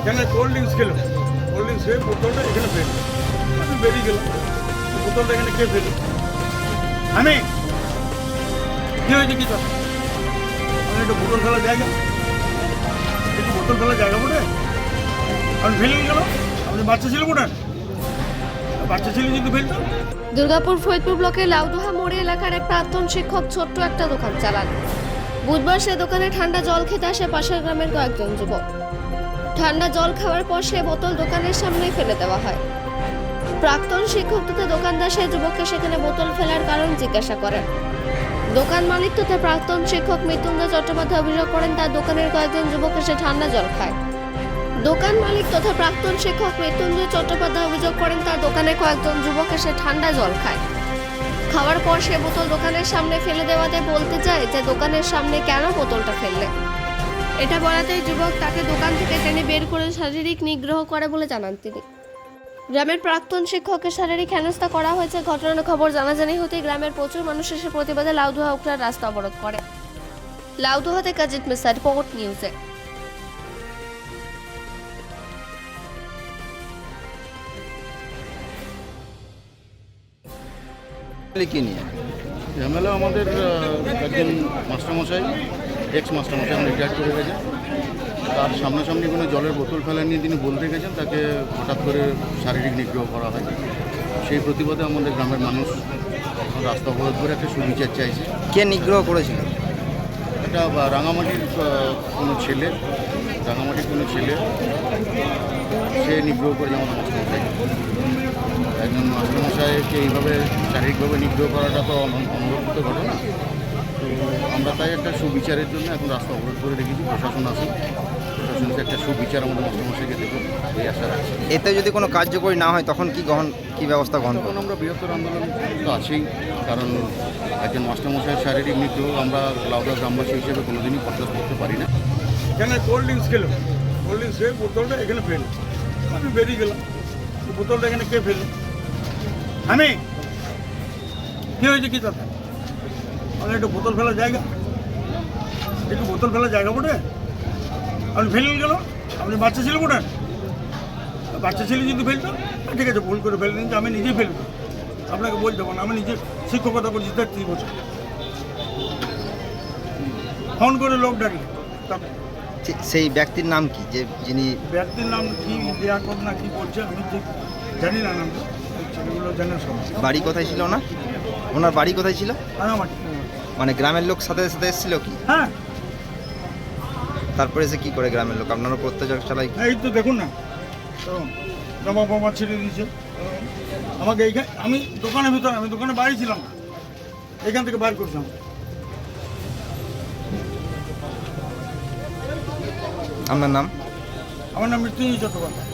এখানে cold drinks cold drinks খেয়ে এখানে বেরিয়ে বোতলটা এখানে ফেলো আমি একটা বোতল বোতল আপনি বাচ্চা বাচ্চা ছেলে ফেলতাম দুর্গাপুর ফরিদপুর ব্লকের লাউদোহা মোড়ে এলাকার এক প্রাক্তন শিক্ষক ছোট্ট একটা দোকান চালান। বুধবার সে দোকানে ঠান্ডা জল খেতে আসে পাশের গ্রামের কয়েকজন যুবক। ঠান্ডা জল খাওয়ার পর সে বোতল দোকানের সামনেই ফেলে দেওয়া হয়। প্রাক্তন শিক্ষক তথা দোকানদার সেই যুবককে সেখানে বোতল ফেলার কারণ জিজ্ঞাসা করেন। দোকান মালিক তথা প্রাক্তন শিক্ষক মৃত্যুঞ্জয় চট্টোপাধ্যায় অভিযোগ করেন, তার দোকানের কয়েকজন যুবক এসে ঠান্ডা জল খায়। দোকান মালিক তথা প্রাক্তন শিক্ষক মৃত্যুঞ্জয় চট্টোপাধ্যায় অভিযোগ করেন, তার দোকানে কয়েকজন যুবক এসে ঠান্ডা জল খায়। খাওয়ার পর সে বোতল দোকানের সামনে ফেলে দেওয়াতে বলতে চায় যে দোকানের সামনে কেন বোতলটা ফেললে। এটা বলাতেই যুবক তাকে দোকান থেকে টেনে বের করে শারীরিক নিগ্রহ করে বলে জানান তিনি। গ্রামের প্রাক্তন শিক্ষকের শারীরিক হেনস্থা করা হয়েছে ঘটনার খবর জানাজানি হতে গ্রামের প্রচুর মানুষ এসে প্রতিবাদে লাউদুহা উকড়ার রাস্তা অবরোধ করে। লাউদুহাতে কাজিত মিসার রিপোর্ট নিউজে। কি নিয়ে? ঝামেলা আমাদের একজন মাস্টারমশাই এক্স মাস্টারমশাই আমরা রিটায়ার করে গেছেন তার সামনাসামনি কোনো জলের বোতল ফেলা নিয়ে তিনি বলতে গেছেন তাকে হঠাৎ করে শারীরিক নিগ্রহ করা হয়। সেই প্রতিবাদে আমাদের গ্রামের মানুষ রাস্তা অবরোধ করে একটা সুবিচার চাইছে। কে নিগ্রহ করেছিল? এটা রাঙামাটির কোনো ছেলে রাঙামাটির কোনো ছেলে, সে নিগ্রহ করে আমাদের মাস্টারমশাই একজন মাস্টারমশাইকে এইভাবে শারীরিকভাবে নিগ্রহ করাটা তো অন- অনুরক্ষিত ঘটনা। তো আমরা তাই একটা সুবিচারের জন্য এখন রাস্তা অবরোধ করে রেখেছি, প্রশাসন আসুন প্রশাসন একটা সুবিচার আমাদের মাস্টারমশাইকে দেখুন এই আশা রাখছি। এতে যদি কোনো কার্যকরী না হয় তখন কি গ্রহণ কি ব্যবস্থা গ্রহণ তখন আমরা বৃহত্তর আন্দোলন তো আছেই কারণ একজন মাস্টারমশাইয়ের শারীরিক নিগ্রহ আমরা লাউদা গ্রামবাসী হিসেবে কোনোদিনই বরদাস্ত করতে পারি না। এখানে কোল্ড ড্রিঙ্কস খেলো। কোল্ড ড্রিঙ্কস খেয়ে বোতলটা এখানে ফেল। আমি বেরিয়ে গেলাম। বোতলটা এখানে কে ফেলো আমি। কি হয়েছে কি কথা আমি একটু বোতল ফেলার জায়গা। একটু বোতল ফেলার জায়গা বটে? আপনি ফেলে গেল আপনি বাচ্চা ছেলে বটে বাচ্চা ছেলে যদি ফেলতাম আহ, ঠিক আছে ভুল করে ফেলে নিন আমি নিজেই ফেলব আপনাকে বলতে পারব না আমি নিজে শিক্ষকতা করছি তেত্রিশ বছর। ফোন করে লোক ডাকি। সেই ব্যক্তির নাম কি? যে যিনি ব্যক্তির নাম কি দেয়া কর না কি করছে আমি ঠিক জানি না নামটা। ওই ছেলেগুলো জানে সব। বাড়ি কোথায় ছিল না ওনার বাড়ি কোথায় ছিল? মানে গ্রামের লোক সাথে সাথে এসেছিল কি? হ্যাঁ তারপরে এসে কি করে গ্রামের লোক? আপনারও অত্যাচার চালাই এই তো দেখুন না। তো জামা বাবা ছেড়ে দিয়েছে। আমাকে এইখানে আমি দোকানের ভিতরে আমি দোকানে বাড়ি ছিলাম এখান থেকে বার করছিলাম আপনার নাম? আমার নাম মৃত্যুঞ্জয় চট্টোপাধ্যায়।